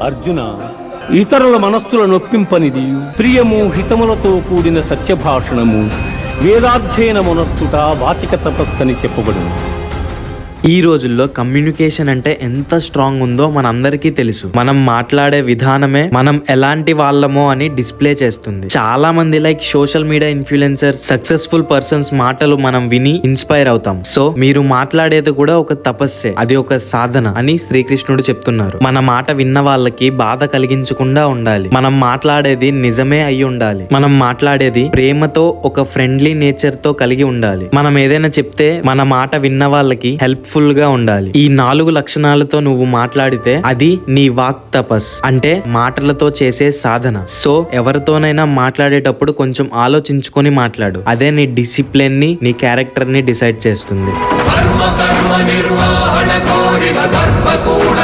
అర్జున ఇతరుల మనస్సుల నొప్పింపనిది ప్రియము హితములతో కూడిన సత్యభాషణము వేదాధ్యయనమునొస్తుట వాచిక తపస్సని చెప్పబడింది ఈ రోజుల్లో కమ్యూనికేషన్ అంటే ఎంత స్ట్రాంగ్ ఉందో మనందరికీ తెలుసు. మనం మాట్లాడే విధానమే మనం ఎలాంటి వాళ్ళమో అని డిస్ప్లే చేస్తుంది. చాలా మంది like social media influencer successful persons మాటలు మనం విని ఇన్స్పైర్ అవుతాం. సో మీరు మాట్లాడేది కూడా ఒక తపస్సే అది ఒక సాధన అని శ్రీకృష్ణుడు చెప్తున్నారు. మన మాట విన్న వాళ్ళకి బాధ కలిగించకుండా ఉండాలి. మనం మాట్లాడేది నిజమే అయి ఉండాలి. మనం మాట్లాడేది ప్రేమతో ఒక ఫ్రెండ్లీ నేచర్తో కలిగి ఉండాలి. మనం ఏదైనా చెప్తే మన మాట విన్న వాళ్ళకి హెల్ప్ఫుల్గా ఉండాలి. ఈ నాలుగు లక్షణాలతో నువ్వు మాట్లాడితే అది నీ వాక్ తపస్ అంటే మాటలతో చేసే సాధన. సో ఎవరితోనైనా మాట్లాడేటప్పుడు కొంచెం ఆలోచించుకొని మాట్లాడు. అదే నీ డిసిప్లిన్ని నీ క్యారెక్టర్ని డిసైడ్ చేస్తుంది. ధర్మ కర్మ నిర్వహణ కోరిన దర్ప కూడా